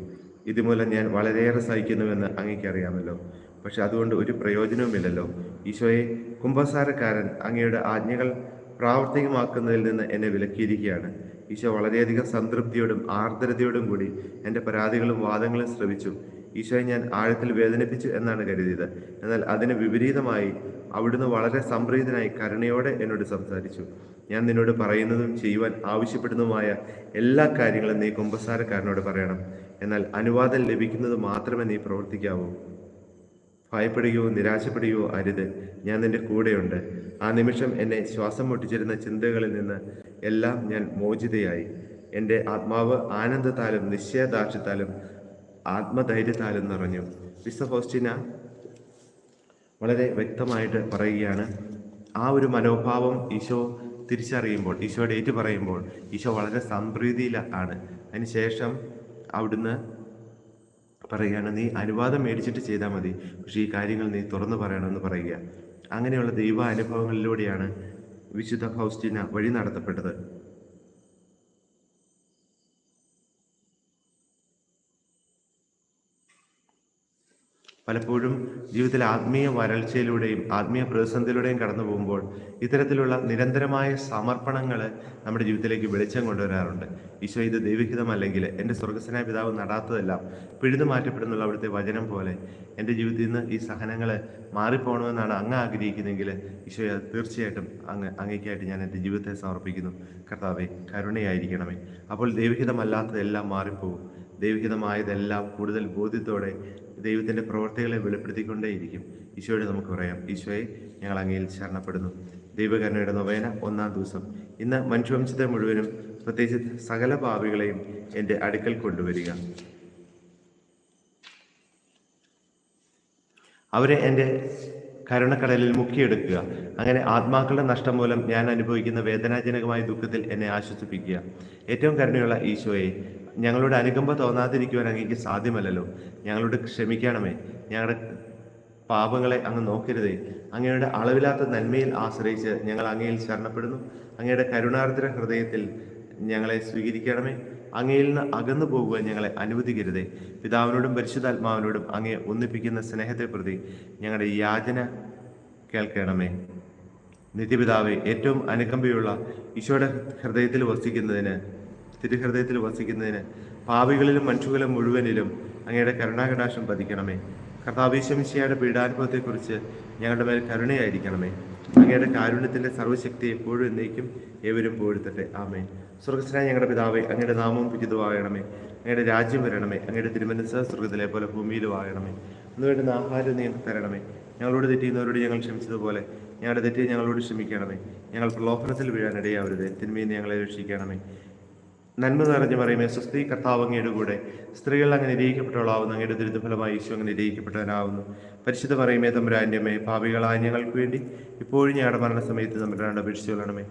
ഇതുമൂലം ഞാൻ വളരെയേറെ സഹിക്കുന്നുവെന്ന് അങ്ങേക്ക് അറിയാമല്ലോ. പക്ഷെ അതുകൊണ്ട് ഒരു പ്രയോജനവുമില്ലല്ലോ. ഈശോയെ കുംഭസാരക്കാരൻ അങ്ങയുടെ ആജ്ഞകൾ പ്രാവർത്തികമാക്കുന്നതിൽ നിന്ന് എന്നെ വിലക്കിയിരിക്കുകയാണ്. ഈശോ വളരെയധികം സംതൃപ്തിയോടും ആർദ്രതയോടും കൂടി എന്റെ പരാതികളും വാദങ്ങളും ശ്രവിച്ചു. ഈശോയെ ഞാൻ ആഴത്തിൽ വേദനിപ്പിച്ചു എന്നാണ് കരുതിയത്. എന്നാൽ അതിന് വിപരീതമായി അവിടുന്ന് വളരെ സംപ്രീതനായി കരുണയോടെ എന്നോട് സംസാരിച്ചു. ഞാൻ നിന്നോട് പറയുന്നതും ചെയ്യുവാൻ ആവശ്യപ്പെടുന്നതുമായ എല്ലാ കാര്യങ്ങളും നീ കുമ്പസാരക്കാരനോട് പറയണം. എന്നാൽ അനുവാദം ലഭിക്കുന്നത് മാത്രമേ നീ പ്രവർത്തിക്കാവൂ. ഭയപ്പെടുകയോ നിരാശപ്പെടുകയോ അരുത്. ഞാൻ നിന്റെ കൂടെയുണ്ട്. ആ നിമിഷം എന്നെ ശ്വാസം മുട്ടിച്ചിരുന്ന ചിന്തകളിൽ നിന്ന് എല്ലാം ഞാൻ മോചിതയായി. എന്റെ ആത്മാവ് ആനന്ദത്താലും നിശ്ചയദാർഢ്യത്താലും ആത്മധൈര്യത്താലും നിറഞ്ഞു വിശുദ്ധ ഫൗസ്റ്റീന വളരെ വ്യക്തമായിട്ട് പറയുകയാണ്. ആ ഒരു മനോഭാവം ഈശോ തിരിച്ചറിയുമ്പോൾ ഈശോയുടെ ഏറ്റു പറയുമ്പോൾ ഈശോ വളരെ സംപ്രീതിയിൽ ആണ്. അതിനുശേഷം അവിടുന്ന് പറയുകയാണ് നീ അനുവാദം മേടിച്ചിട്ട് ചെയ്താൽ മതി. പക്ഷേ ഈ കാര്യങ്ങൾ നീ തുറന്നു പറയണമെന്ന് പറയുക. അങ്ങനെയുള്ള ദൈവ അനുഭവങ്ങളിലൂടെയാണ് വിശുദ്ധ ഫൗസ്റ്റിന വഴി നടത്തപ്പെട്ടത്. പലപ്പോഴും ജീവിതത്തിലെ ആത്മീയ വരൾച്ചയിലൂടെയും ആത്മീയ പ്രതിസന്ധിയിലൂടെയും കടന്നു പോകുമ്പോൾ ഇത്തരത്തിലുള്ള നിരന്തരമായ സമർപ്പണങ്ങൾ നമ്മുടെ ജീവിതത്തിലേക്ക് വെളിച്ചം കൊണ്ടുവരാറുണ്ട്. ഈശോ ഇത് ദൈവഹിതമല്ലെങ്കിൽ എന്റെ സ്വർഗസ്വനായ പിതാവ് നടാത്തതെല്ലാം പിഴുതു മാറ്റപ്പെടുന്നുള്ള അവിടുത്തെ വചനം പോലെ എന്റെ ജീവിതത്തിൽ നിന്ന് ഈ സഹനങ്ങൾ മാറിപ്പോകണമെന്നാണ് അങ്ങ് ആഗ്രഹിക്കുന്നെങ്കിൽ ഈശോ തീർച്ചയായിട്ടും അങ്ങ് അങ്ങേക്കായിട്ട് ഞാൻ എന്റെ ജീവിതത്തെ സമർപ്പിക്കുന്നു. കർത്താവെ കരുണയായിരിക്കണമേ. അപ്പോൾ ദൈവഹിതമല്ലാത്തതെല്ലാം മാറിപ്പോകും. ദൈവഹിതമായതെല്ലാം കൂടുതൽ ബോധ്യത്തോടെ ദൈവത്തിന്റെ പ്രവർത്തികളെ വെളിപ്പെടുത്തിക്കൊണ്ടേയിരിക്കും. ഈശോയോട് നമുക്ക് പറയാം ഈശോയെ ഞങ്ങൾ അങ്ങയിൽ ശരണപ്പെടുന്നു. ദൈവകരുണയുടെ നൊവേന ഒന്നാം ദിവസം. ഇന്ന് മനുഷ്യവംശത്തെ മുഴുവനും പ്രത്യേകിച്ച് സകല ഭാവികളെയും എന്റെ അടുക്കൽ കൊണ്ടുവരിക. അവരെ എന്റെ കരുണക്കടലിൽ മുക്കിയെടുക്കുക. അങ്ങനെ ആത്മാക്കളുടെ നഷ്ടം മൂലം ഞാൻ അനുഭവിക്കുന്ന വേദനാജനകമായ ദുഃഖത്തിൽ എന്നെ ആശ്വസിപ്പിക്കുക. ഏറ്റവും കരുണയുള്ള ഈശോയെ ഞങ്ങളുടെ അനുകമ്പ തോന്നാതിരിക്കുവാൻ അങ്ങേക്ക് സാധ്യമല്ലല്ലോ. ഞങ്ങളോട് ക്ഷമിക്കണമേ. ഞങ്ങളുടെ പാപങ്ങളെ അങ്ങ് നോക്കരുതേ. അങ്ങയുടെ അളവില്ലാത്ത നന്മയിൽ ആശ്രയിച്ച് ഞങ്ങൾ അങ്ങയിൽ ശരണപ്പെടുന്നു. അങ്ങയുടെ കരുണാർദ്ര ഹൃദയത്തിൽ ഞങ്ങളെ സ്വീകരിക്കണമേ. അങ്ങയിൽ നിന്ന് അകന്നു പോകുവാൻ ഞങ്ങളെ അനുവദിക്കരുതേ. പിതാവിനോടും പരിശുദ്ധാത്മാവിനോടും അങ്ങയെ ഒന്നിപ്പിക്കുന്ന സ്നേഹത്തെ പ്രതി ഞങ്ങളുടെ യാചന കേൾക്കണമേ. നിത്യപിതാവെ ഏറ്റവും അനുകമ്പയുള്ള ഈശോയുടെ ഹൃദയത്തിൽ വസിക്കുന്നതിന് തിരുഹൃദയത്തിൽ വസിക്കുന്നതിന് പാവികളിലും മനുഷ്യകളും മുഴുവനിലും അങ്ങയുടെ കരുണാകടാശം പതിക്കണമേ. കർത്താവിശംശിയുടെ പീഡാനുഭവത്തെക്കുറിച്ച് ഞങ്ങളുടെ മേൽ കരുണയായിരിക്കണമേ. അങ്ങയുടെ കാരുണ്യത്തിന്റെ സർവശക്തി എപ്പോഴും എന്നേക്കും ഏവരും പോഴ്ത്തട്ടെ. ആമേ സ്വർഗസ്നായ ഞങ്ങളുടെ പിതാവേ അങ്ങയുടെ നാമം പിജിതമാകണമേ അങ്ങയുടെ രാജ്യം വരണമേ. അങ്ങയുടെ തിരുമനസ് സ്വർഗത്തിലെ പോലെ ഭൂമിയിലും ആകണമേ ഒന്ന് വേണ്ടുന്ന ആഹാരം നീ തരണമേ. ഞങ്ങളോട് തെറ്റിയുന്നവരോട് ഞങ്ങൾ ക്ഷമിച്ചതുപോലെ ഞങ്ങളുടെ തെറ്റി ഞങ്ങളോട് ക്ഷമിക്കണമേ. ഞങ്ങൾ പ്രലോഭനത്തിൽ വീഴാൻ ഇടയാവരുത്. തിന്മയിൽ ഞങ്ങളെ രക്ഷിക്കണമേ. നന്മ നിറഞ്ഞു പറയുമേ സ്വസ്തി കർത്താവ് അങ്ങയുടെ കൂടെ. സ്ത്രീകൾ അങ്ങനെ നിരീക്കപ്പെട്ടവളാവുന്നു അങ്ങയുടെ ദുരിതഫലമായി ഈശോ അങ്ങനെ നിരീക്കപ്പെട്ടവനാവുന്നു പരിശുദ്ധ പറയുമേ തമ്പുരാന്യമേ ഭാവികളായ ഞങ്ങൾക്ക് വേണ്ടി ഇപ്പോഴും ഞങ്ങളുടെ മരണസമയത്ത് തമ്പുരാണ്ട് അപേക്ഷിച്ചുകൊള്ളണമേ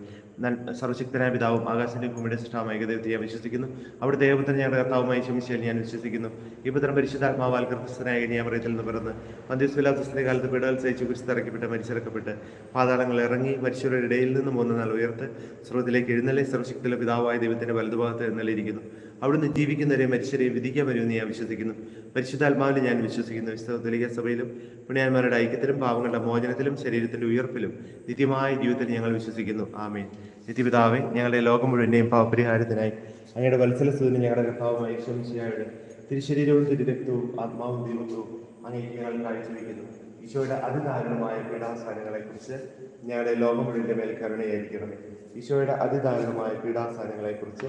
സർവശക്തനായ പിതാവും ആകാശത്തിന്റെ ഭൂമിയുടെ സൃഷ്ടാവും ഏകദൈവത്തെ ഞാൻ വിശ്വസിക്കുന്നു. അവിടെ ദൈവത്തിന് ഞങ്ങളുടെ കർത്താവുമായി ക്ഷമിച്ചാൽ ഞാൻ വിശ്വസിക്കുന്നു. ഈ പുത്രം പരിശുദ്ധാത്മാവാൽ കൃത്യസ്ഥനായ ഞാൻ പറയത്തിൽ നിന്ന് പിറന്ന് മധ്യസ്വലാത്തസിന്റെ കാലത്ത് പിടകൾ സഹിച്ച് കുരിശിറക്കപ്പെട്ട് മരിച്ചിറക്കപ്പെട്ട് പാതാളങ്ങൾ ഇറങ്ങി മരിച്ചവരുടെ ഇടയിൽ നിന്നും മൂന്ന് നാൾ ഉയർത്ത് സ്രോതത്തിലേക്ക് എഴുന്നള്ളി സർവശക്തിയിലെ പിതാവായ ദൈവത്തിന്റെ വലതുഭാഗത്ത് എഴുന്നള്ളിയിരിക്കുന്നു. അവിടുന്ന് ജീവിക്കുന്നവരെ മരിച്ചവരെയും വിധിക്കാൻ വരുമെന്ന് ഞാൻ വിശ്വസിക്കുന്നു. പരിശുദ്ധാത്മാവിൽ ഞാൻ വിശ്വസിക്കുന്നു. വിശ്വത്തിലേക്ക് സഭയിലും പുണ്യാന്മാരുടെ ഐക്യത്തിലും പാവങ്ങളുടെ മോചനത്തിലും ശരീരത്തിന്റെ ഉയർപ്പിലും നിത്യമായ ജീവിതത്തിൽ ഞങ്ങൾ വിശ്വസിക്കുന്നു. ആമേൻ. നിത്യപിതാവെ ഞങ്ങളുടെ ലോകം മുഴുവന്റെയും പാവപരിഹാരത്തിനായി അങ്ങയുടെ വത്സലസ്തുതിന് ഞങ്ങളുടെ കർത്താവുമായി ക്ഷമിച്ചയാളുടെ തിരുശരീരവും തിരുരക്തവും ആത്മാവും ദൈവത്വവും അങ്ങേക്ക് ഞങ്ങൾ കാഴ്ചവെക്കുന്നു ഈശോയുടെ അതിദാരുണമായ പീഡാസ്ഥാനങ്ങളെക്കുറിച്ച് ഞങ്ങളുടെ ലോകം മുഴുവന്റെ മേൽ ഈശോയുടെ അതിദാരുണമായ പീഡാസ്ഥാനങ്ങളെക്കുറിച്ച്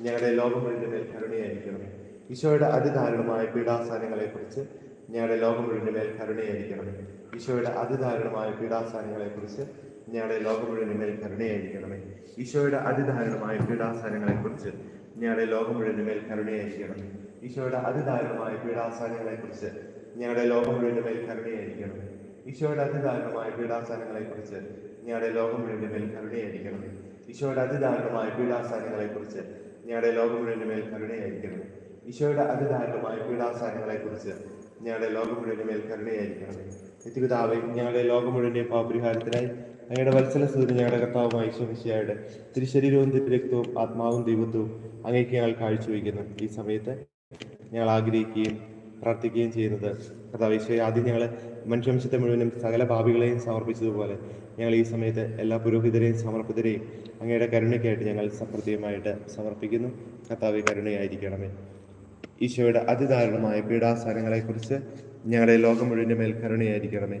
ഞങ്ങളുടെ ലോകം മുഴുവന്റെ മേൽ ഈശോയുടെ അതിദാരുണമായ പീഡാസ്ഥാനങ്ങളെക്കുറിച്ച് ഞങ്ങളുടെ ലോകം മുഴുവന്റെ മേൽ ഈശോയുടെ അതിദാരുണമായ പീഡാസ്ഥാനങ്ങളെക്കുറിച്ച് ഞങ്ങളുടെ ലോകം മുഴുവൻ മേൽ കരുണയായിരിക്കണമേ. ഈശോയുടെ അതിദാരുണമായ പീഡാസ്ഥാനങ്ങളെക്കുറിച്ച് ഞങ്ങളുടെ ലോകം മുഴുവൻ മേൽ കരുണയായിരിക്കണമേ. ഈശോയുടെ അതിദാരുണമായ പീഡാസ്ഥാനങ്ങളെക്കുറിച്ച് ഞങ്ങളുടെ ലോകം മുഴുവൻ മേൽ കരുണയായിരിക്കണമേ. ഈശോയുടെ അതിദാരുണമായ പീഡാസ്ഥാനങ്ങളെക്കുറിച്ച് ഞങ്ങളുടെ ലോകം മുഴുവൻ മേൽ കരുണയായിരിക്കണമേ. ഈശോയുടെ അതിദാരുണമായ പീഡാസ്ഥാനങ്ങളെക്കുറിച്ച് ഞങ്ങളുടെ ലോകം മുഴുവൻ മേൽ കരുണയായിരിക്കണമേ. ഈശോയുടെ അതിദാരുണമായ പീഡാസ്ഥാനങ്ങളെക്കുറിച്ച് ഞങ്ങളുടെ ലോകം മുഴുവൻ മേൽ കരുണയായിരിക്കണമേ. നിത്യപിതാവെ ഞങ്ങളുടെ ലോകം മുഴുവന്റെ പാപരിഹാരത്തിനായി അങ്ങയുടെ വത്സല സൂര്യൻ ഞങ്ങളുടെ കർത്താവുമായി ഈശോമിശിയായുടെ തിരുശരീരവും തിരുരക്തവും ആത്മാവും ദൈവത്വവും അങ്ങേക്ക് ഞങ്ങൾ കാഴ്ചവെക്കുന്നു ഈ സമയത്ത് ഞങ്ങൾ ആഗ്രഹിക്കുകയും പ്രാർത്ഥിക്കുകയും ചെയ്യുന്നത് കർത്താവ് ഈശോ ആദ്യം ഞങ്ങൾ മനുഷ്യവംശത്തെ മുഴുവനും സകല ഭാവികളെയും സമർപ്പിച്ചതുപോലെ ഞങ്ങൾ ഈ സമയത്ത് എല്ലാ പുരോഹിതരെയും സമർപ്പിതരെയും അങ്ങയുടെ കരുണയ്ക്കായിട്ട് ഞങ്ങൾ സമൃദ്ധിയുമായിട്ട് സമർപ്പിക്കുന്നു. കർത്താവ് കരുണയായിരിക്കണമേ. ഈശോയുടെ അതിദാരുണമായ പീഡാസ്ഥാനങ്ങളെക്കുറിച്ച് ഞങ്ങളുടെ ലോകം മുഴുവന്റെ മേൽ കരുണയായിരിക്കണമേ.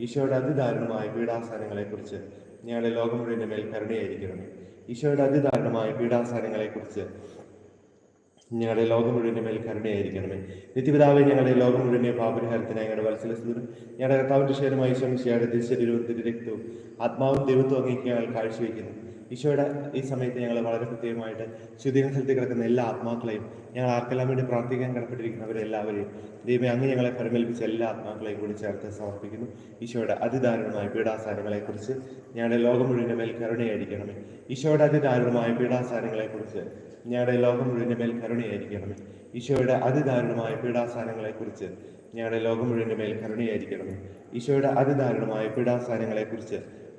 ഈശോയുടെ അതിദാരുണമായ പീഡാസനങ്ങളെക്കുറിച്ച് ഞങ്ങളുടെ ലോകം മുഴുവന്റെ മേൽ കരുണയായിരിക്കണമേ. ഈശോയുടെ അതിദാരുണമായ പീഡാസനങ്ങളെക്കുറിച്ച് ഞങ്ങളുടെ ലോകം മുഴുവന്റെ മേൽ കരുണയായിരിക്കണമേ. നിത്യപിതാവെ ഞങ്ങളുടെ ലോകം മുഴുവനെ പാപരിഹാരത്തിനായി ഞങ്ങളുടെ വത്സലസ്ഥിതരും ഞങ്ങളുടെ കർത്താവിന്റെ ശേരമായി ശ്രമിച്ചയാളുടെ തിരിച്ചരിവും രക്തവും ആത്മാവും ദൈവത്വം ഞങ്ങൾ കാഴ്ചവെക്കുന്നു. ഈശോയുടെ ഈ സമയത്ത് ഞങ്ങൾ വളരെ പ്രത്യേകമായിട്ട് ശുദ്ധീകരണ സ്ഥലത്ത് കിടക്കുന്ന എല്ലാ ആത്മാക്കളെയും ഞങ്ങൾ ആർക്കെല്ലാം വേണ്ടി പ്രാർത്ഥിക്കാൻ കടപ്പെട്ടിരിക്കുന്നവരെല്ലാവരെയും ദൈവം അങ്ങ് ഞങ്ങളെ പരമേൽപ്പിച്ച എല്ലാ ആത്മാക്കളെയും കൂടി ചേർത്ത് സമർപ്പിക്കുന്നു. ഈശോയുടെ അതിദാരുണമായ പീഡാസാരങ്ങളെക്കുറിച്ച് ഞങ്ങളുടെ ലോകം മുഴുവന്റെ മേൽ കരുണയായിരിക്കണമേ. ഈശോയുടെ അതിദാരുണമായ പീഡാസാരങ്ങളെക്കുറിച്ച് ഞങ്ങളുടെ ലോകം മുഴുവന്റെ മേൽ കരുണയായിരിക്കണമേ. ഈശോയുടെ അതിദാരുണമായ പീഡാസാരങ്ങളെക്കുറിച്ച് ഞങ്ങളുടെ ലോകം മുഴുവന്റെ മേൽ കരുണയായിരിക്കണമേ. ഈശോയുടെ അതിദാരുണമായ പീഡാസാരങ്ങളെക്കുറിച്ച്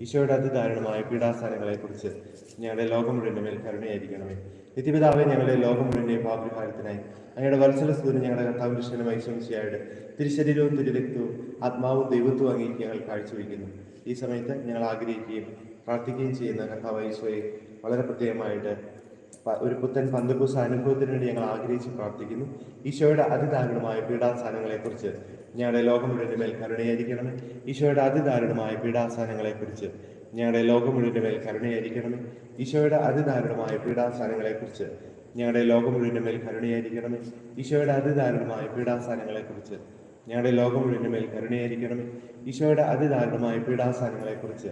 ഈശോയുടെ അതിദാരുണമായ പീഡാസ്ഥാനങ്ങളെക്കുറിച്ച് ഞങ്ങളുടെ ലോകം മുഴുവന്റെ മേൽ കരുണയായിരിക്കണമേ. നിത്യപിതാവെ ഞങ്ങളുടെ ലോകം മുഴുവന്റെ പാപ്രഹാരത്തിനായി അങ്ങയുടെ വത്സല സൂര്യൻ ഞങ്ങളുടെ കർത്താവിന്റെ കൃഷ്ണനുമായി ശ്രമിച്ചയായുടെ തിരുശരീരവും തിരുരക്തവും ആത്മാവും ദൈവത്വവും അംഗീകരിക്കുക ഞങ്ങൾ കാഴ്ചവെക്കുന്നു ഈ സമയത്ത് ഞങ്ങൾ ആഗ്രഹിക്കുകയും പ്രാർത്ഥിക്കുകയും ചെയ്യുന്ന കർത്താവ് ഈശോയെ വളരെ പ്രത്യേകമായിട്ട് ഒരു പുത്തൻ പന്തപൂസ അനുഭവത്തിന് വേണ്ടി ഞങ്ങൾ ആഗ്രഹിച്ച് പ്രാർത്ഥിക്കുന്നു. ഈശോയുടെ അതിദാരുണമായ പീഡാസ്ഥാനങ്ങളെക്കുറിച്ച് ഞങ്ങളുടെ ലോകം മുഴുവന്റെ മേൽ കരുണയായിരിക്കണമേ. ഈശോയുടെ അതിദാരുണമായ പീഡാസ്ഥാനങ്ങളെക്കുറിച്ച് ഞങ്ങളുടെ ലോകം മുഴുവന്റെ മേൽ കരുണയായിരിക്കണമേ. ഈശോയുടെ അതിദാരുണമായ പീഡാസ്ഥാനങ്ങളെക്കുറിച്ച് ഞങ്ങളുടെ ലോകം മുഴുവന്റെ മേൽ കരുണയായിരിക്കണമേ. ഈശോയുടെ അതിദാരുണമായ പീഡാസ്ഥാനങ്ങളെക്കുറിച്ച് ഞങ്ങളുടെ ലോകം മുഴുവന്റെ മേൽ കരുണയായിരിക്കണമേ. ഈശോയുടെ അതിദാരുണമായ പീഡാസ്ഥാനങ്ങളെക്കുറിച്ച്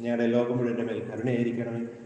ഞങ്ങളുടെ ലോകം മുഴുവന്റെ മേൽ കരുണയായിരിക്കണമേ.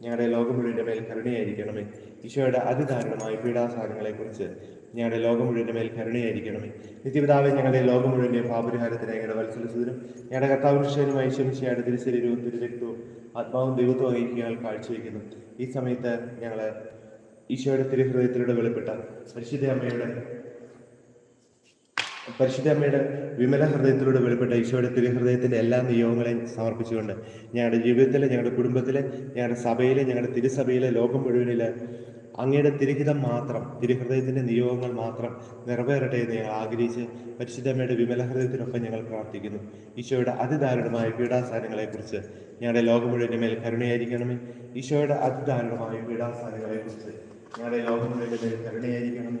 ഞങ്ങളുടെ ലോകം മുഴുവന്റെ മേൽ കരുണയായിരിക്കണമേ. ഈശോയുടെ അതിദാരുണമായ പീഡാസ്ഥാനങ്ങളെക്കുറിച്ച് ഞങ്ങളുടെ ലോകം മുഴുവന്റെ മേൽ കരുണയായിരിക്കണമേ. നിത്യപിതാവെ ഞങ്ങളുടെ ലോകം മുഴുവന്റെ പാപരിഹാരത്തിന് ഞങ്ങളുടെ വത്സലസുതരും ഞങ്ങളുടെ കർത്താപുരുഷനുമായി ക്ഷേമമായി ക്ഷമിച്ചയാളുടെ തിരുശരീരവും തിരുരക്തവും ആത്മാവും ദൈവത്വം ഞങ്ങൾ കാഴ്ചവെക്കുന്നു ഈ സമയത്ത് ഞങ്ങൾ ഈശോയുടെ തിരുഹൃദയത്തിലൂടെ വെളിപ്പെട്ട പരിശുദ്ധ അമ്മയുടെ പരിശുദ്ധ അമ്മയുടെ വിമല ഹൃദയത്തിലൂടെ വെളിപ്പെട്ട ഈശോയുടെ തിരുഹൃദയത്തിന്റെ എല്ലാ നിയോഗങ്ങളെയും സമർപ്പിച്ചുകൊണ്ട് ഞങ്ങളുടെ ജീവിതത്തിലെ ഞങ്ങളുടെ കുടുംബത്തിലെ ഞങ്ങളുടെ സഭയിലെ ഞങ്ങളുടെ തിരുസഭയിലെ ലോകം മുഴുവനിലെ അങ്ങയുടെ തിരുഹിതം മാത്രം തിരുഹൃദയത്തിന്റെ നിയോഗങ്ങൾ മാത്രം നിറവേറട്ടെ എന്ന് ഞങ്ങൾ ആഗ്രഹിച്ച് പരിശുദ്ധ അമ്മയുടെ വിമല ഹൃദയത്തിനൊപ്പം ഞങ്ങൾ പ്രാർത്ഥിക്കുന്നു. ഈശോയുടെ അതിദാരുണമായ പീഡാസാരങ്ങളെക്കുറിച്ച് ഞങ്ങളുടെ ലോകം മുഴുവന്റെ മേൽ കരുണയായിരിക്കണമേ. ഈശോയുടെ അതിദാരുണമായ പീഡാസാരങ്ങളെക്കുറിച്ച് ഞങ്ങളുടെ ലോകം മുഴുവന്റെ മേൽ കരുണയായിരിക്കണമേ.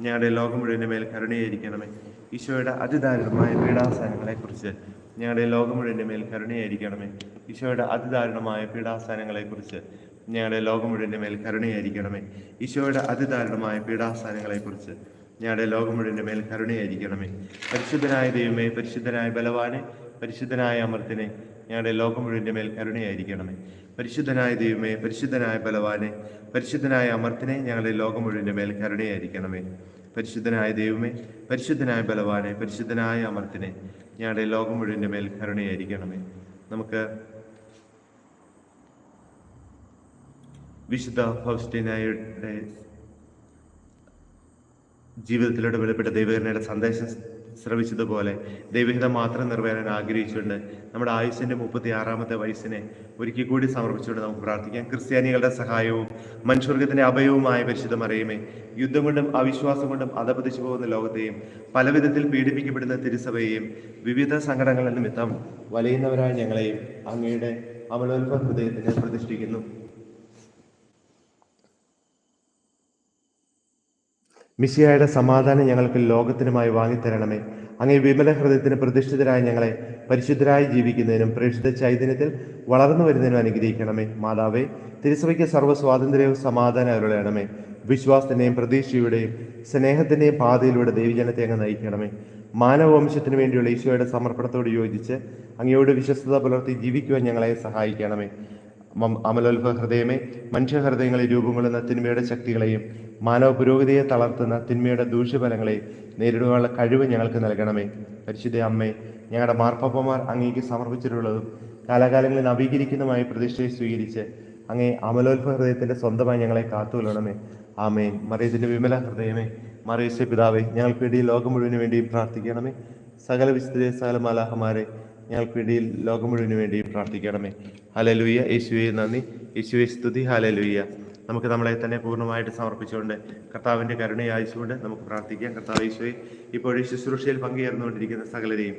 ഞങ്ങളുടെ ലോകം മുഴുവന്റെ മേൽ കരുണയായിരിക്കണമേ. ഈശോയുടെ അതിദാരുണമായ പീഡാസ്ഥാനങ്ങളെക്കുറിച്ച് ഞങ്ങളുടെ ലോകം മുഴുവന്റെ മേൽ കരുണയായിരിക്കണമേ. ഈശോയുടെ അതിദാരുണമായ പീഡാസ്ഥാനങ്ങളെക്കുറിച്ച് ഞങ്ങളുടെ ലോകം മുഴുവന്റെ മേൽ കരുണയായിരിക്കണമേ. ഈശോയുടെ അതിദാരുണമായ പീഡാസ്ഥാനങ്ങളെക്കുറിച്ച് ഞങ്ങളുടെ ലോകം മുഴുവന്റെ മേൽ കരുണയായിരിക്കണമേ. പരിശുദ്ധനായ ദൈവമേ പരിശുദ്ധനായ ബലവാനെ പരിശുദ്ധനായ അമർത്തിനെ ഞങ്ങളുടെ ലോകം മുഴുവന്റെ മേൽ കരുണയായിരിക്കണമേ. പരിശുദ്ധനായ ദൈവമേ പരിശുദ്ധനായ ബലവാനെ പരിശുദ്ധനായ അമർത്തിനെ ഞങ്ങളെ ലോകം മുഴുവന്റെ മേൽ കരുണയായിരിക്കണമേ. പരിശുദ്ധനായ ദൈവമേ പരിശുദ്ധനായ ബലവാനെ പരിശുദ്ധനായ അമർത്തിനെ ഞങ്ങളുടെ ലോകം മുഴുവന്റെ മേൽ കരുണയായിരിക്കണമേ. നമുക്ക് വിശുദ്ധ ഫൗസ്റ്റിനായുടെ ജീവിതത്തിലൂടെ വെളിപ്പെട്ട ദൈവകരണയുടെ സന്ദേശം ശ്രവിച്ചതുപോലെ ദൈവഹിതം മാത്രം നിറവേറാൻ ആഗ്രഹിച്ചുകൊണ്ട് നമ്മുടെ ആയുസിന്റെ മുപ്പത്തി ആറാമത്തെ വയസ്സിനെ ഒരിക്കൽ കൂടി സമർപ്പിച്ചുകൊണ്ട് നമുക്ക് പ്രാർത്ഥിക്കാം. ക്രിസ്ത്യാനികളുടെ സഹായവും മനുഷ്യവർഗത്തിന്റെ അഭയവുമായ പരിശുദ്ധം അറിയുമേ യുദ്ധം കൊണ്ടും അവിശ്വാസം കൊണ്ടും അധപതിച്ചു പോകുന്ന ലോകത്തെയും പലവിധത്തിൽ പീഡിപ്പിക്കപ്പെടുന്ന തിരുസഭയെയും വിവിധ സംഘടനകളുടെ നിമിത്തം വലയുന്നവരായ ഞങ്ങളെയും അങ്ങയുടെ അമലോത്ഭ ഹൃദയത്തിന് പ്രതിഷ്ഠിക്കുന്നു. മിശിയായുടെ സമാധാനം ഞങ്ങൾക്ക് ലോകത്തിനുമായി വാങ്ങിത്തരണമേ. അങ്ങേ വിമല ഹൃദയത്തിന് പ്രതിഷ്ഠിതരായ ഞങ്ങളെ പരിശുദ്ധരായി ജീവിക്കുന്നതിനും പ്രേക്ഷിത ചൈതന്യത്തിൽ വളർന്നു വരുന്നതിനും അനുഗ്രഹിക്കണമേ. മാതാവേ തിരുസഭയ്ക്ക് സർവ സ്വാതന്ത്ര്യവും സമാധാനം അരുളയണമേ വിശ്വാസത്തിന്റെയും പ്രതീക്ഷയുടെയും സ്നേഹത്തിന്റെയും പാതയിലൂടെ ദൈവജനത്തെ അങ്ങ് നയിക്കണമേ. മാനവവംശത്തിന് വേണ്ടിയുള്ള ഈശോയുടെ സമർപ്പണത്തോട് യോജിച്ച് അങ്ങയോട് വിശ്വസ്തത പുലർത്തി ജീവിക്കുവാൻ ഞങ്ങളെ സഹായിക്കണമേ. അമലോത്ഭ ഹൃദയമേ മനുഷ്യഹൃദയങ്ങളിൽ രൂപം കൊള്ളുന്ന തിന്മയുടെ ശക്തികളെയും മാനവ പുരോഗതിയെ തളർത്തുന്ന തിന്മയുടെ ദൂഷ്യഫലങ്ങളെയും നേരിടുവാനുള്ള കഴിവ് ഞങ്ങൾക്ക് നൽകണമേ. പരിശുദ്ധ അമ്മേ ഞങ്ങളുടെ മാർപ്പാപ്പമാർ അങ്ങേക്ക് സമർപ്പിച്ചിട്ടുള്ളതും കാലാകാലങ്ങളിൽ നവീകരിക്കുന്നതുമായ പ്രതിഷ്ഠയെ സ്വീകരിച്ച് അങ്ങേ അമലോത്ഭ ഹൃദയത്തിന്റെ സ്വന്തമായി ഞങ്ങളെ കാത്തുകൊള്ളണമേ. ആമേൻ. മറിയത്തിന്റെ വിമല ഹൃദയമേ മറിയസ്യ പിതാവേ ഞങ്ങൾക്ക് വേണ്ടി ലോകം മുഴുവൻ വേണ്ടിയും പ്രാർത്ഥിക്കണമേ. സകല വിശുദ്ധരെ സകല മാലാഹമാരെ ഞങ്ങൾക്ക് വേണ്ടി ലോകം മുഴുവൻ വേണ്ടിയും പ്രാർത്ഥിക്കണമേ. ഹലലുയ്യ യേശുവെ നന്ദി. യേശുവെ സ്തുതി. ഹലലുയ്യ നമുക്ക് നമ്മളെ തന്നെ പൂർണമായിട്ട് സമർപ്പിച്ചുകൊണ്ട് കർത്താവിന്റെ കരുണയെ നമുക്ക് പ്രാർത്ഥിക്കാം. കർത്താവ് യേശുവെ ഇപ്പോഴും ശുശ്രൂഷയിൽ പങ്കുചേർന്നുകൊണ്ടിരിക്കുന്ന സകലരെയും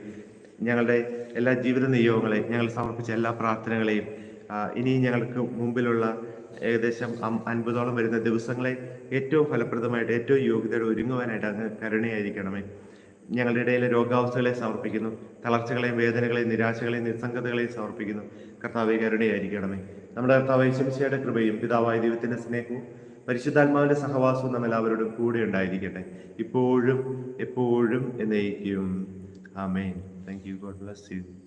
ഞങ്ങളുടെ എല്ലാ ജീവിത നിയോഗങ്ങളെയും ഞങ്ങൾ സമർപ്പിച്ച എല്ലാ പ്രാർത്ഥനകളെയും ഇനി ഞങ്ങൾക്ക് മുമ്പിലുള്ള ഏകദേശം അൻപതോളം വരുന്ന ദിവസങ്ങളെ ഏറ്റവും ഫലപ്രദമായിട്ട് ഏറ്റവും യോഗ്യതയോടെ ഒരുങ്ങുവാനായിട്ട് അങ്ങ് കരുണയായിരിക്കണമേ. ഞങ്ങളുടെ ഇടയിലെ രോഗാവസ്ഥകളെ സമർപ്പിക്കുന്നു. തളർച്ചകളെയും വേദനകളെയും നിരാശകളെയും നിസ്സംഗതകളെയും സമർപ്പിക്കുന്നു. കർത്താവെ കരുണയായിരിക്കണമേ. നമ്മുടെ കർത്താവ് ശംശയുടെ കൃപയും പിതാവായ ദൈവത്തിന്റെ സ്നേഹവും പരിശുദ്ധാത്മാവിന്റെ സഹവാസവും നമ്മൾ എല്ലാവരോടും കൂടെ ഉണ്ടായിരിക്കട്ടെ. ഇപ്പോഴും എപ്പോഴും എന്നേക്കും. ആമേൻ. Thank you God bless you